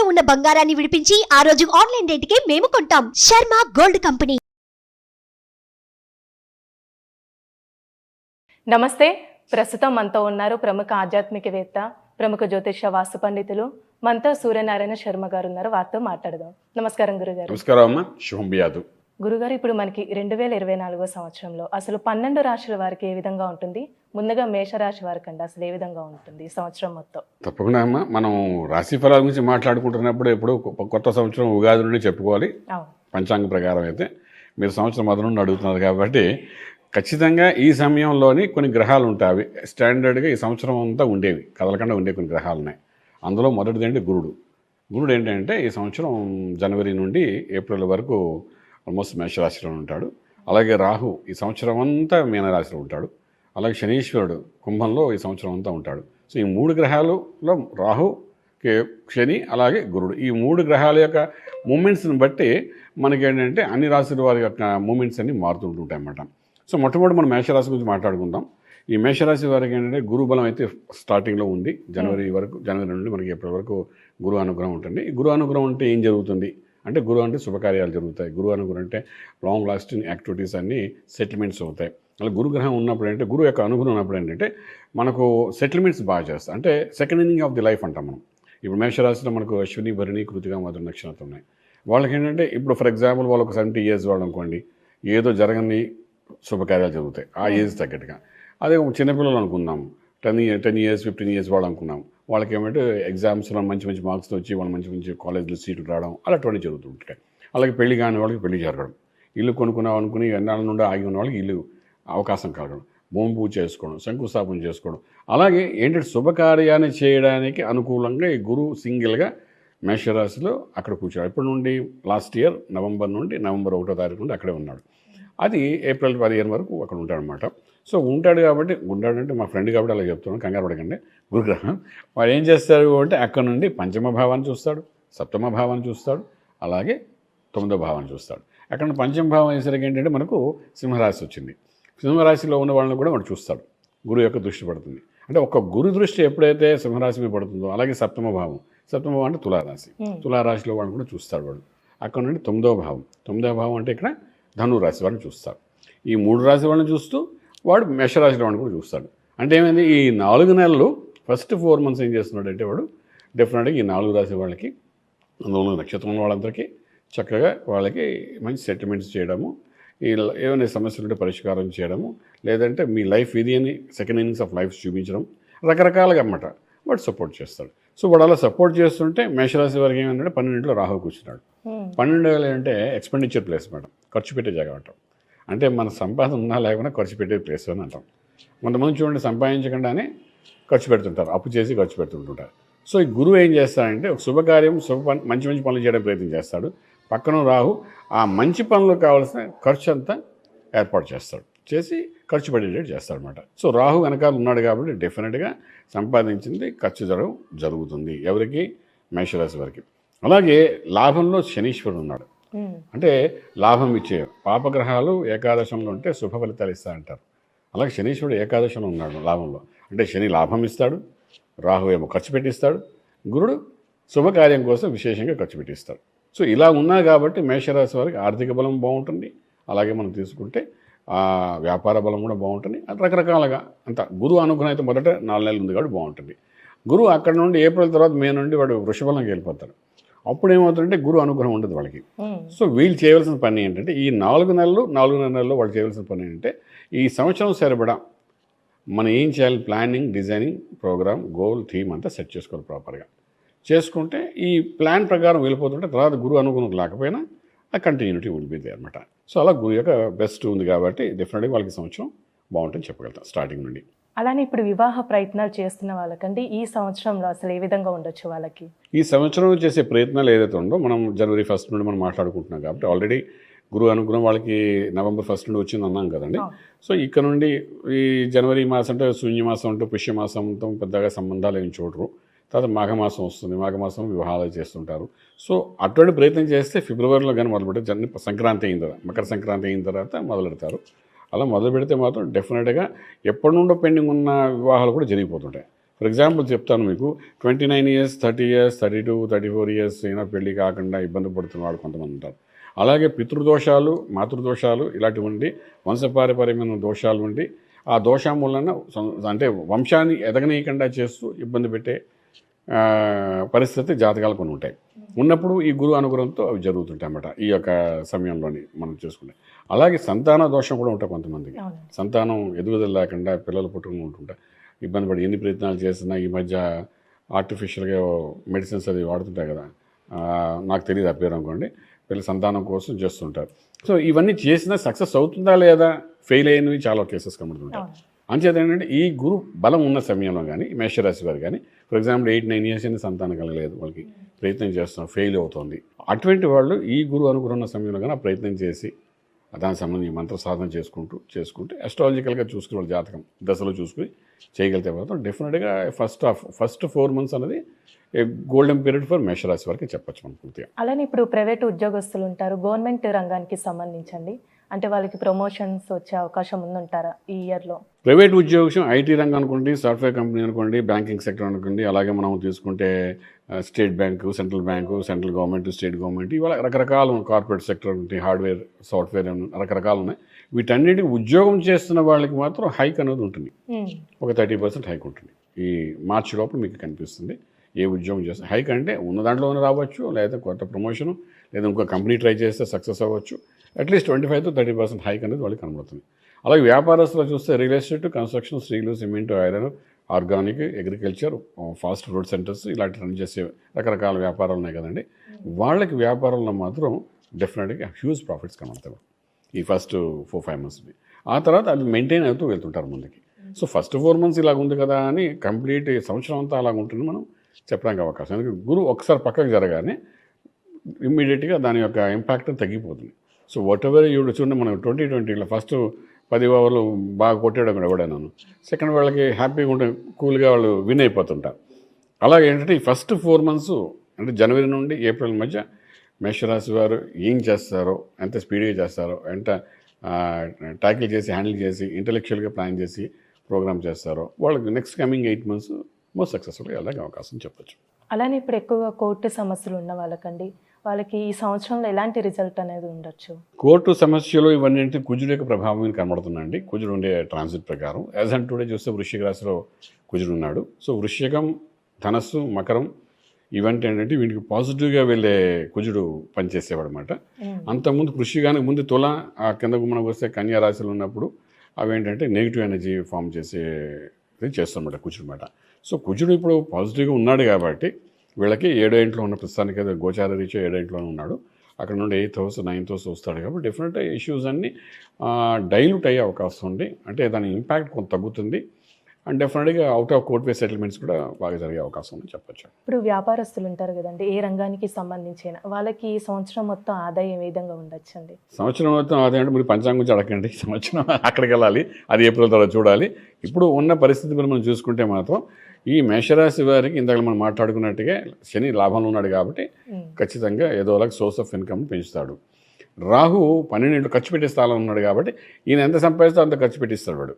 తాకట్టులో ఉన్న బంగారాన్ని విడిపించి ఆ రోజు ఆన్లైన్ రేటుకే మేము కొంటాం. Sharma gold company. నమస్తే. ప్రస్తుతం మనతో ఉన్నారు ప్రముఖ ఆధ్యాత్మికవేత్త ప్రముఖ జ్యోతిష వాస్తు పండితులు మనతో సూర్యనారాయణ శర్మ గారు ఉన్నారు. వారితో మాట్లాడదాం. నమస్కారం గురుగారు. నమస్కారం అమ్మ. శుభం గురుగారు ఇప్పుడు మనకి రెండు వేల ఇరవై నాలుగో సంవత్సరంలో అసలు పన్నెండు రాశుల వారికి ఏ విధంగా ఉంటుంది? ముందుగా మేషరాశి వారికి అండి అసలు ఏ విధంగా ఉంటుంది ఈ సంవత్సరం మొత్తం? తప్పకుండా అమ్మ. మనం రాశి ఫలాల గురించి మాట్లాడుకుంటున్నప్పుడు ఎప్పుడు కొత్త సంవత్సరం ఉగాది నుండి చెప్పుకోవాలి. పంచాంగ ప్రకారం అయితే మీరు సంవత్సరం మొదలు నుండి అడుగుతున్నారు కాబట్టి ఖచ్చితంగా ఈ సమయంలోని కొన్ని గ్రహాలు ఉంటాయి. అవి స్టాండర్డ్గా ఈ సంవత్సరం అంతా ఉండేవి. కదలకుండా ఉండే కొన్ని గ్రహాలు ఉన్నాయి. అందులో మొదటిది ఏంటి? గురుడు. గురుడు ఏంటంటే ఈ సంవత్సరం జనవరి నుండి ఏప్రిల్ వరకు ఆల్మోస్ట్ మేషరాశిలో ఉంటాడు. అలాగే రాహు ఈ సంవత్సరం అంతా మీనరాశిలో ఉంటాడు. అలాగే శనీశ్వరుడు కుంభంలో ఈ సంవత్సరం అంతా ఉంటాడు. సో ఈ మూడు గ్రహాలలో రాహు కే- శని అలాగే గురుడు. ఈ మూడు గ్రహాల యొక్క మూమెంట్స్ని బట్టి మనకి ఏంటంటే అన్ని రాశుల వారి యొక్క మూమెంట్స్ అన్ని మారుతుంటుంటాయి అన్నమాట సో మొట్టమొదటి మనం మేషరాశి గురించి మాట్లాడుకుందాం. ఈ మేషరాశి వారికి ఏంటంటే గురు బలం అయితే స్టార్టింగ్లో ఉంది. జనవరి వరకు జనవరి నుండి మనకి ఎప్పటి వరకు గురు అనుగ్రహం ఉంటుంది. ఈ గురు అనుగ్రహం ఉంటే ఏం జరుగుతుంది? అంటే గురు అంటే శుభకార్యాలు జరుగుతాయి. గురు అనుగ్రహం అంటే లాంగ్ లాస్టింగ్ యాక్టివిటీస్ అన్నీ సెటిల్మెంట్స్ అవుతాయి. అలా గురుగ్రహం ఉన్నప్పుడు అంటే గురువు యొక్క అనుగ్రహం ఉన్నప్పుడు ఏంటంటే మనకు సెటిల్మెంట్స్ బాగా చేస్తాయి. అంటే second inning of the life అంటాం మనం. ఇప్పుడు మేషరాశిలో మనకు అశ్విని భరణి కృతిగా మధుర నక్షత్రం ఉన్నాయి. వాళ్ళకి ఏంటంటే ఇప్పుడు ఫర్ ఎగ్జాంపుల్ వాళ్ళు ఒక సెవెంటీ ఇయర్స్ వాళ్ళు అనుకోండి ఏదో జరగని శుభకార్యాలు జరుగుతాయి. ఆ ఏజ్ తగ్గట్టుగా. అదే ఒక చిన్నపిల్లలు అనుకుందాం. Ten year ten years fifteen years వాళ్ళు అనుకున్నాం వాళ్ళకి ఏమంటే ఎగ్జామ్స్లో మంచి మంచి మార్క్స్తో వచ్చి వాళ్ళు మంచి మంచి కాలేజ్లో సీట్లు రావడం అలాంటివన్నీ జరుగుతుంటాయి అలాగే పెళ్ళి కాని వాళ్ళకి పెళ్ళి జరగడం. ఇల్లు కొనుక్కున్నాం అనుకుని ఎన్నాళ్ళ నుండి ఆగి ఉన్న వాళ్ళకి ఇల్లు అవకాశం కలగడం. భూమి పూజ చేసుకోవడం శంకుస్థాపన చేసుకోవడం. అలాగే ఏంటంటే శుభకార్యాన్ని చేయడానికి అనుకూలంగా ఈ గురువు సింగిల్గా మేషరాశిలో అక్కడ కూర్చోడు ఇప్పటి నుండి లాస్ట్ ఇయర్ నవంబర్ నుండి నవంబర్ ఒకటో తారీఖు నుండి అక్కడే ఉన్నాడు. అది ఏప్రిల్ పదిహేను వరకు అక్కడ ఉంటాడు అనమాట సో ఉంటాడు కాబట్టి ఉంటాడంటే మా ఫ్రెండ్ కాబట్టి అలా చెప్తున్నాను కంగారు పడకండి. గురుగ్రహం వాడు ఏం చేస్తారు అంటే అక్కడ నుండి పంచమ భావాన్ని చూస్తాడు సప్తమ భావాన్ని చూస్తాడు అలాగే తొమ్మిదో భావాన్ని చూస్తాడు. అక్కడ నుండి పంచమ భావం వేసరికి ఏంటంటే మనకు సింహరాశి వచ్చింది. సింహరాశిలో ఉన్న వాళ్ళని కూడా వాడు చూస్తాడు గురువు యొక్క దృష్టి పడుతుంది. అంటే ఒక గురు దృష్టి ఎప్పుడైతే సింహరాశి మీద పడుతుందో అలాగే సప్తమ భావం. సప్తమ భావం అంటే తులారాశి. తులారాశిలో వాడిని కూడా చూస్తాడు వాడు. అక్కడ నుండి తొమ్మిదో భావం. తొమ్మిదో భావం అంటే ఇక్కడ ధనురాశి వాడిని చూస్తాడు. ఈ మూడు రాశి వాళ్ళని చూస్తూ వాడు మేషరాశిలో వాడిని కూడా చూస్తాడు. అంటే ఏమైంది? ఈ నాలుగు నెలలు ఫస్ట్ ఫోర్ మంత్స్ ఏం చేస్తున్నాడు అంటే వాడు డెఫినెట్గా ఈ నాలుగు రాశి వాళ్ళకి అందులో నక్షత్రం ఉన్న వాళ్ళందరికీ చక్కగా వాళ్ళకి మంచి సెటిల్మెంట్స్ చేయడము ఈ ఏమైనా సమస్యలు ఉంటే పరిష్కారం చేయడము లేదంటే మీ లైఫ్ ఇది అని సెకండ్ ఇన్నింగ్స్ ఆఫ్ లైఫ్ చూపించడం రకరకాలుగా అన్నమాట. వాడు సపోర్ట్ చేస్తాడు. సో వాడు అలా సపోర్ట్ చేస్తుంటే మేషరాశి వారికి ఏమంటే పన్నెండింటిలో రాహు కూర్చున్నాడు. పన్నెండు వేలు అంటే ఎక్స్పెండిచర్ ప్లేస్ మేడం. ఖర్చు పెట్టే జాగా అంటాం. అంటే మన సంపాదన ఉన్నా లేకుండా ఖర్చు పెట్టే ప్లేస్ అని అంటాం. కొంతమంది చూడండి సంపాదించకుండానే ఖర్చు పెడుతుంటారు. అప్పు చేసి ఖర్చు పెడుతుంటుంటారు. సో ఈ గురువు ఏం చేస్తాడంటే ఒక శుభకార్యం శుభ పని మంచి మంచి పనులు చేయడం ప్రయత్నం చేస్తాడు. పక్కన రాహు ఆ మంచి పనులు కావాల్సిన ఖర్చు అంతా ఏర్పాటు చేస్తాడు. చేసి ఖర్చు పెట్టేటట్టు చేస్తాడనమాట సో రాహు వెనకాల ఉన్నాడు కాబట్టి డెఫినెట్గా సంపాదించింది ఖర్చు జరగడం జరుగుతుంది. ఎవరికి? మేషరాశి వారికి. అలాగే లాభంలో శనీశ్వరుడు ఉన్నాడు. అంటే లాభం ఇచ్చే పాపగ్రహాలు ఏకాదశంలో ఉంటే శుభ ఫలితాలు ఇస్తా అంటారు అలాగే శనీశ్వరుడు ఏకాదశంలో ఉన్నాడు లాభంలో. అంటే శని లాభం ఇస్తాడు రాహు ఏమో ఖర్చు పెట్టిస్తాడు గురుడు శుభకార్యం కోసం విశేషంగా ఖర్చు పెట్టిస్తాడు. సో ఇలా ఉన్నా కాబట్టి మేషరాశి వారికి ఆర్థిక బలం బాగుంటుంది. అలాగే మనం తీసుకుంటే వ్యాపార బలం కూడా బాగుంటుంది. రకరకాలుగా అంత గురువు అనుగ్రహం అయితే మొదట నాలుగు నెలలు ఉంది కాబట్టి బాగుంటుంది. గురువు అక్కడ నుండి ఏప్రిల్ తర్వాత మే నుండి వాడు వృషభలంకి వెళ్ళిపోతాడు. అప్పుడు ఏమవుతుందంటే గురువు అనుగ్రహం ఉండదు వాళ్ళకి. సో వీళ్ళు చేయవలసిన పని ఏంటంటే ఈ నాలుగు నెలలు నాలుగున్నర నెలలు వాళ్ళు చేయవలసిన పని ఏంటంటే ఈ సంవత్సరం సరిపడా మనం ఏం చేయాలి? Planning designing programme goal theme అంతా సెట్ చేసుకోవాలి ప్రాపర్గా. చేసుకుంటే ఈ ప్లాన్ ప్రకారం వెళ్ళిపోతుంటే తర్వాత గురువు అనుగుణం లేకపోయినా ఆ కంటిన్యూటీ ఉండిపోయింది అనమాట సో అలా గురు యొక్క బెస్ట్ ఉంది కాబట్టి డెఫినెట్గా వాళ్ళకి సంవత్సరం బాగుంటుంది చెప్పగలుగుతాం స్టార్టింగ్ నుండి. అలానే ఇప్పుడు వివాహ ప్రయత్నాలు చేస్తున్న వాళ్ళకండి ఈ సంవత్సరంలో అసలు ఏ విధంగా ఉండొచ్చు వాళ్ళకి? ఈ సంవత్సరం చేసే ప్రయత్నాలు ఏదైతే ఉందో మనం జనవరి ఫస్ట్ నుండి మనం మాట్లాడుకుంటున్నాం కాబట్టి ఆల్రెడీ గురువు అనుగ్రహం వాళ్ళకి నవంబర్ ఫస్ట్ నుండి వచ్చింది అన్నాం కదండి. సో ఇక్కడ నుండి ఈ జనవరి మాసం అంటే శూన్యమాసం అంటే పుష్యమాసంతో పెద్దగా సంబంధాలు ఏమి చూడరు. తర్వాత మాఘమాసం వస్తుంది. మాఘమాసం వివాహాలు చేస్తుంటారు. సో అటువంటి ప్రయత్నం చేస్తే ఫిబ్రవరిలో కానీ మొదలు పెడితే జన సంక్రాంతి అయిన తర్వాత మకర సంక్రాంతి అయిన తర్వాత మొదలు పెడతారు అలా మొదలు పెడితే మాత్రం డెఫినెట్గా ఎప్పటి నుండో పెండింగ్ ఉన్న వివాహాలు కూడా జరిగిపోతుంటాయి. ఫర్ ఎగ్జాంపుల్ చెప్తాను మీకు twenty nine years thirty years thirty two thirty four years అయినా పెళ్ళి కాకుండా ఇబ్బంది పడుతున్న వాళ్ళు కొంతమంది ఉంటారు. అలాగే పితృదోషాలు మాతృదోషాలు ఇలాంటివంటి వంశపారపరమైన దోషాలు ఉండి ఆ దోషం వలన అంటే వంశాన్ని ఎదగనీయకుండా చేస్తూ ఇబ్బంది పెట్టే పరిస్థితి జాతకాలు కొన్ని ఉంటాయి. ఉన్నప్పుడు ఈ గురువు అనుగ్రహంతో అవి జరుగుతుంటాయి అన్నమాట. ఈ యొక్క సమయంలోని మనం చూసుకుంటే. అలాగే సంతాన దోషం కూడా ఉంటాయి కొంతమందికి. సంతానం ఎదుగుదల లేకుండా పిల్లలు పుట్టుకుని ఉంటుంటా ఇబ్బంది పడి ఎన్ని ప్రయత్నాలు చేసినా ఈ మధ్య ఆర్టిఫిషియల్గా మెడిసిన్స్ అది వాడుతుంటాయి కదా. నాకు తెలియదు ఆ పేరు అనుకోండి. పిల్లల సంతానం కోసం చేస్తుంటారు. సో ఇవన్నీ చేసినా సక్సెస్ అవుతుందా లేదా? ఫెయిల్ అయినవి చాలా కేసెస్ కనబడుతుంటాయి. అంచేత ఏంటంటే ఈ గురు బలం ఉన్న సమయంలో కానీ మేషరాశి వారు కానీ for example eight nine years అయినా సంతానం కలగలేదు వాళ్ళకి ప్రయత్నం చేస్తున్నాం ఫెయిల్ అవుతుంది. అటువంటి వాళ్ళు ఈ గురువు అనుగ్రహం ఉన్న సమయంలో కానీ ప్రయత్నం చేసి దానికి సంబంధించి మంత్ర సాధన చేసుకుంటూ చేసుకుంటే అస్ట్రాలజికల్గా చూసుకుని వాళ్ళ జాతకం దశలో చూసుకుని చేయగలిగితే మాత్రం డెఫినెట్గా first of first four months అనేది గోల్డెన్ పీరియడ్ ఫర్ మేషరాశి వరకు చెప్పచ్చు మనం పూర్తిగా. అలానే ఇప్పుడు ప్రైవేట్ ఉద్యోగస్తులు ఉంటారు గవర్నమెంట్ రంగానికి సంబంధించండి. అంటే వాళ్ళకి ప్రమోషన్స్ వచ్చే అవకాశం ఉందంటారా ఈ ఇయర్లో ప్రైవేట్ ఉద్యోగం ఐటీ రంగం అనుకోండి సాఫ్ట్వేర్ కంపెనీ అనుకోండి బ్యాంకింగ్ సెక్టర్ అనుకోండి అలాగే మనం తీసుకుంటే state bank central bank central government state government ఇవాళ రకరకాలు కార్పొరేట్ సెక్టర్ ఉంటాయి హార్డ్వేర్ సాఫ్ట్వేర్ రకరకాలు ఉన్నాయి. వీటన్నిటికి ఉద్యోగం చేస్తున్న వాళ్ళకి మాత్రం హైక్ అనేది ఉంటుంది. ఒక థర్టీ పర్సెంట్ హైక్ ఉంటుంది. ఈ మార్చి లోపల మీకు కనిపిస్తుంది ఏ ఉద్యోగం చేస్తే హైక్ అంటే ఉన్న దాంట్లోనే రావచ్చు లేదా కొత్త ప్రమోషను లేదా ఇంకో కంపెనీ ట్రై చేస్తే సక్సెస్ అవ్వచ్చు. At least twenty five to thirty percent hike అనేది వాళ్ళకి కనబడుతుంది. అలాగే వ్యాపారస్తులు చూస్తే real estate construction steel cement iron organic agriculture fast food centres ఇలాంటి రన్ చేసే రకరకాల వ్యాపారాలు ఉన్నాయి కదండి. వాళ్ళకి వ్యాపారంలో మాత్రం డెఫినెట్గా హ్యూజ్ ప్రాఫిట్స్ కనబడతాయి. ఈ ఫస్ట్ ఫోర్ ఫైవ్ మంత్స్ని ఆ తర్వాత అది మెయింటైన్ అవుతూ వెళ్తుంటారు ముందుకి. సో ఫస్ట్ ఫోర్ మంత్స్ ఇలాగ ఉంది కదా అని కంప్లీట్ సంవత్సరం అంతా అలాగ ఉంటుంది మనం చెప్పడానికి అవకాశం. ఎందుకంటే గురువు ఒకసారి పక్కకు జరగానే ఇమ్మీడియట్గా దాని యొక్క ఇంపాక్ట్ తగ్గిపోతుంది. సో వాట్ ఎవర్ ఇప్పుడు చూడండి మనం ట్వంటీ ట్వంటీలో ఫస్ట్ పది ఓవర్లు బాగా కొట్టాడు కూడా కూడా నన్ను సెకండ్ వాళ్ళకి హ్యాపీగా ఉంటే కూల్గా వాళ్ళు విన్ అయిపోతుంటారు. అలాగే ఏంటంటే ఈ ఫస్ట్ ఫోర్ మంత్స్ అంటే జనవరి నుండి ఏప్రిల్ మధ్య మేషరాశి వారు ఏం చేస్తారో ఎంత స్పీడ్గా చేస్తారో ఎంత ట్యాకిల్ చేసి హ్యాండిల్ చేసి ఇంటలెక్చువల్గా ప్లాన్ చేసి ప్రోగ్రామ్ చేస్తారో వాళ్ళకి next coming eight months most సక్సెస్ఫుల్గా వెళ్ళడానికి అవకాశం చెప్పొచ్చు. అలానే ఇప్పుడు ఎక్కువగా కోర్టు సమస్యలు ఉన్న వాళ్ళకండి. వాళ్ళకి ఈ సంవత్సరంలో ఎలాంటి రిజల్ట్ అనేది ఉండొచ్చు? కోర్టు సమస్యలు ఇవన్నీ కుజుడు యొక్క ప్రభావం కనబడుతుందండి కుజుడు ఉండే ట్రాన్సిట్ ప్రకారం. యాజ్ అండ్ టుడే చూస్తే వృశ్చిక రాశిలో కుజుడు ఉన్నాడు. సో వృశ్చికం ధనస్సు మకరం ఇవన్నీ ఏంటంటే వీటికి పాజిటివ్గా వెళ్ళే కుజుడు పనిచేసేవాడు అనమాట అంతకుముందు వృశ్చికానికి ముందు తుల ఆ కిందకు మనకు వస్తే కన్యా రాశిలో ఉన్నప్పుడు అవి ఏంటంటే నెగిటివ్ ఎనర్జీ ఫామ్ చేసే ఇది చేస్తామన్నమాట కుజుడు అనమాట సో కుజుడు ఇప్పుడు పాజిటివ్గా ఉన్నాడు కాబట్టి వీళ్ళకి ఏడో ఇంట్లో ఉన్న ప్రస్తుతానికి అయితే గోచార రీత్యా ఏడో ఇంట్లోనే ఉన్నాడు. అక్కడ నుండి ఎయిత్ హౌస్ నైన్త్ హౌస్ వస్తాడు. కాబట్టి డెఫినెట్గా ఇష్యూస్ అన్నీ డైల్యూట్ అయ్యే అవకాశం ఉంది. అంటే దాని ఇంపాక్ట్ కొంత తగ్గుతుంది. అండ్ డెఫినెట్గా out of court way settlements కూడా బాగా జరిగే అవకాశం ఉంది చెప్పచ్చు. ఇప్పుడు వ్యాపారస్తులు ఉంటారు కదండి. ఏ రంగానికి సంబంధించిన వాళ్ళకి ఈ సంవత్సరం మొత్తం ఆదాయం ఏ విధంగా ఉండొచ్చండి? సంవత్సరం మొత్తం అదేంటే మీరు పంచాంగం గురించి అడగండి. సంవత్సరం అక్కడికి వెళ్ళాలి. అది ఏప్రిల్ తర్వాత చూడాలి. ఇప్పుడు ఉన్న పరిస్థితి మనం చూసుకుంటే మాత్రం ఈ మేషరాశి వారికి ఇందాక మనం మాట్లాడుకున్నట్టుగా శని లాభంలో ఉన్నాడు కాబట్టి. ఖచ్చితంగా ఏదో ఒకలాగా సోర్స్ ఆఫ్ ఇన్కమ్ పెంచుతాడు. రాహు పన్నెండు ఖర్చు పెట్టే స్థానం ఉన్నాడు కాబట్టి ఈయన ఎంత సంపాదిస్తే అంత ఖర్చు పెట్టిస్తాడు వాడు.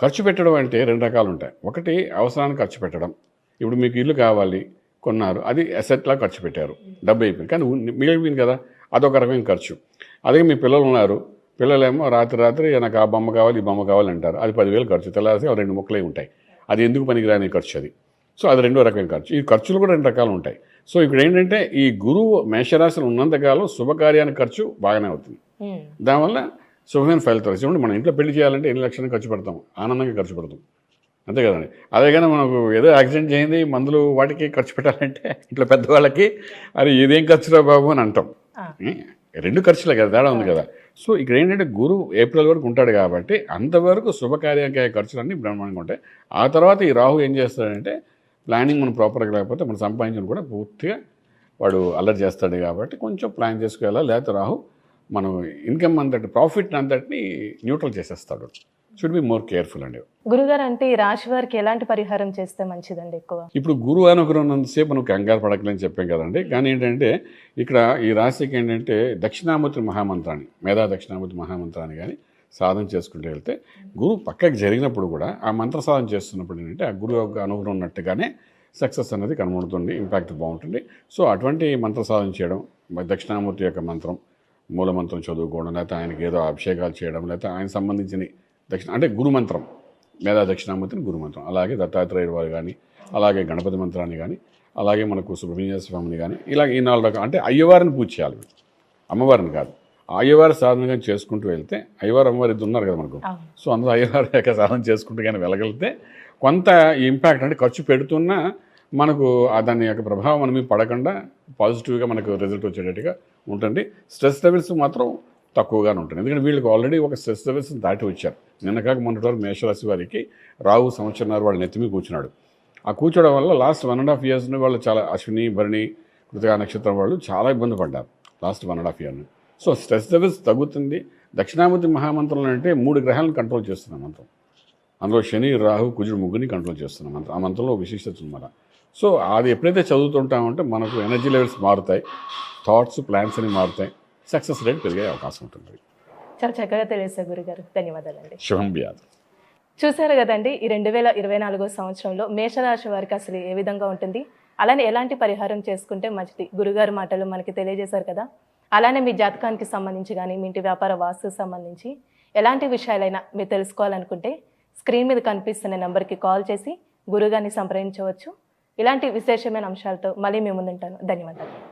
ఖర్చు పెట్టడం అంటే రెండు రకాలు ఉంటాయి. ఒకటి అవసరానికి ఖర్చు పెట్టడం. ఇప్పుడు మీకు ఇల్లు కావాలి కొన్నారు అది అసెట్లా ఖర్చు పెట్టారు. డబ్బు అయిపోయింది. కానీ మిగిలిపోయింది కదా అదొక రకమైన ఖర్చు. అదే మీ పిల్లలు ఉన్నారు. పిల్లలేమో రాత్రి రాత్రి నాకు ఆ బొమ్మ కావాలి ఈ బొమ్మ కావాలి అంటారు. అది పదివేలు ఖర్చు. తెల్లారి రెండు ముక్కలే ఉంటాయి. అది ఎందుకు పనికిరాని ఖర్చు అది. సో అది రెండో రకమైన ఖర్చు. ఈ ఖర్చులు కూడా రెండు రకాలు ఉంటాయి. సో ఇక్కడ ఏంటంటే ఈ గురువు మేషరాశిలో ఉన్నంతకాలం శుభకార్యానికి ఖర్చు బాగానే అవుతుంది. ఉమ్. దానివల్ల శుభమైన ఫలితాలు చూడండి మనం ఇంట్లో పెళ్ళి చేయాలంటే ఎన్ని లక్షలు ఖర్చు పెడతాం? ఆనందంగా ఖర్చు పెడతాం. అంతే కదండి. అదే కానీ మనకు ఏదో యాక్సిడెంట్ చేయింది మందులు వాటికి ఖర్చు పెట్టాలంటే ఇంట్లో పెద్దవాళ్ళకి అది ఇదేం ఖర్చురా బాబు అని అంటాం. రెండు ఖర్చులే కదా తేడా ఉంది కదా. సో ఇక్కడ ఏంటంటే గురువు ఏప్రిల్ వరకు ఉంటాడు కాబట్టి అంతవరకు శుభకార్యకాయ ఖర్చులన్నీ బ్రహ్మాండంగా ఉంటాయి. ఆ తర్వాత ఈ రాహు ఏం చేస్తాడంటే ప్లానింగ్ మనం ప్రాపర్గా లేకపోతే మనం సంపాదించిన కూడా పూర్తిగా వాడు అల్లరి చేస్తాడు కాబట్టి కొంచెం ప్లాన్ చేసుకోవాలా లేకపోతే రాహు మనం ఇన్కమ్ అంతటి ప్రాఫిట్ అంతటిని న్యూట్రల్ చేసేస్తాడు. షుడ్ బి మోర్ కేర్ఫుల్ అండి. గురుగారు అంటే ఈ రాశి వారికి ఎలాంటి పరిహారం చేస్తే మంచిదండి ఎక్కువ? ఇప్పుడు గురువు అనుగ్రహం ఉన్నంతసేపు మనం కంగారు పడకలని చెప్పాం కదండి. కానీ ఏంటంటే ఇక్కడ ఈ రాశికి ఏంటంటే దక్షిణామూర్తి మహామంత్రాన్ని మేధా దక్షిణామూర్తి మహామంత్రాన్ని కానీ సాధన చేసుకుంటూ వెళ్తే గురువు పక్కకి జరిగినప్పుడు కూడా ఆ మంత్ర సాధన చేస్తున్నప్పుడు ఏంటంటే ఆ గురువు యొక్క అనుగ్రహం ఉన్నట్టుగానే సక్సెస్ అనేది కనబడుతుంది ఇంపాక్ట్ బాగుంటుంది. సో అటువంటి మంత్ర సాధన చేయడం మరి దక్షిణామూర్తి యొక్క మంత్రం మూల మంత్రం చదువుకోవడం లేకపోతే ఆయనకి ఏదో అభిషేకాలు చేయడం లేకపోతే ఆయన సంబంధించిన దక్షిణ అంటే గురు మంత్రం మేధా దక్షిణామూర్తిని గురు మంత్రం అలాగే దత్తాత్రేయుడు వారు కానీ అలాగే గణపతి మంత్రాన్ని కానీ అలాగే మనకు సుబ్రహ్మణ్య స్వామిని కానీ ఇలా ఈ నాలుగు రకాలు అంటే అయ్యవారిని పూజ చేయాలి. అమ్మవారిని కాదు. అయ్యవారి సాధనగా చేసుకుంటూ వెళ్తే అయ్యవారు అమ్మవారు ఇద్దరు ఉన్నారు కదా మనకు. సో అందులో అయ్యవారి యొక్క సాధన చేసుకుంటూ కానీ వెళ్ళగలిగితే కొంత ఇంపాక్ట్ అంటే ఖర్చు పెడుతున్నా మనకు దాని యొక్క ప్రభావం మన మీద పడకుండా పాజిటివ్గా మనకు రిజల్ట్ వచ్చేటట్టుగా ఉంటుంది స్ట్రెస్ లెవెల్స్ మాత్రం తక్కువగానే ఉంటుంది. ఎందుకంటే వీళ్ళకి ఆల్రెడీ ఒక స్ట్రెస్ లెవెల్స్ దాటి వచ్చారు. నిన్న కాక మొన్నటి వరకు మేషరాశి వారికి రావు సంవత్సరాలు వాళ్ళు నెత్తిమి కూర్చున్నాడు. ఆ కూర్చోవడం వల్ల last one and half years వాళ్ళు చాలా అశ్విని భరణి కృతికా నక్షత్రం వాళ్ళు చాలా ఇబ్బంది పడ్డారు లాస్ట్ వన్ అండ్ హాఫ్ ఇయర్ని సో స్ట్రెస్ లెవెల్స్ తగ్గుతుంది. దక్షిణామూర్తి మహామంత్రంలో అంటే మూడు గ్రహాలను కంట్రోల్ చేస్తున్న మంత్రం. అందులో శని రాహు కుజుడు ముగ్గురిని కంట్రోల్ చేస్తున్న మంత్రం. ఆ మంత్రంలో విశిష్టత ఉందన్నమాట సో అది ఎప్పుడైతే చదువుతుంటామంటే మనకు ఎనర్జీ లెవెల్స్ మారుతాయి. థాట్స్ ప్లాన్స్ అని మారుతాయి. సక్సెస్ రేట్ పెరిగే అవకాశం ఉంటుంది. చాలా చక్కగా తెలియజేశారు గురుగారు. ధన్యవాదాలండి. శుభం వ్యాధి. చూశారు కదండి ఈ రెండు వేల ఇరవై నాలుగో సంవత్సరంలో మేషరాశి వారికి అసలు ఏ విధంగా ఉంటుంది? అలానే ఎలాంటి పరిహారం చేసుకుంటే మంచిది? గురుగారు మాటలు మనకి తెలియజేశారు కదా. అలానే మీ జాతకానికి సంబంధించి కానీ మీ ఇంటి వ్యాపార వాస్తుకు సంబంధించి ఎలాంటి విషయాలైనా మీరు తెలుసుకోవాలనుకుంటే స్క్రీన్ మీద కనిపిస్తున్న నెంబర్కి కాల్ చేసి గురుగారిని సంప్రదించవచ్చు. ఇలాంటి విశేషమైన అంశాలతో మళ్ళీ మేము ముందుంటాను. ధన్యవాదాలు.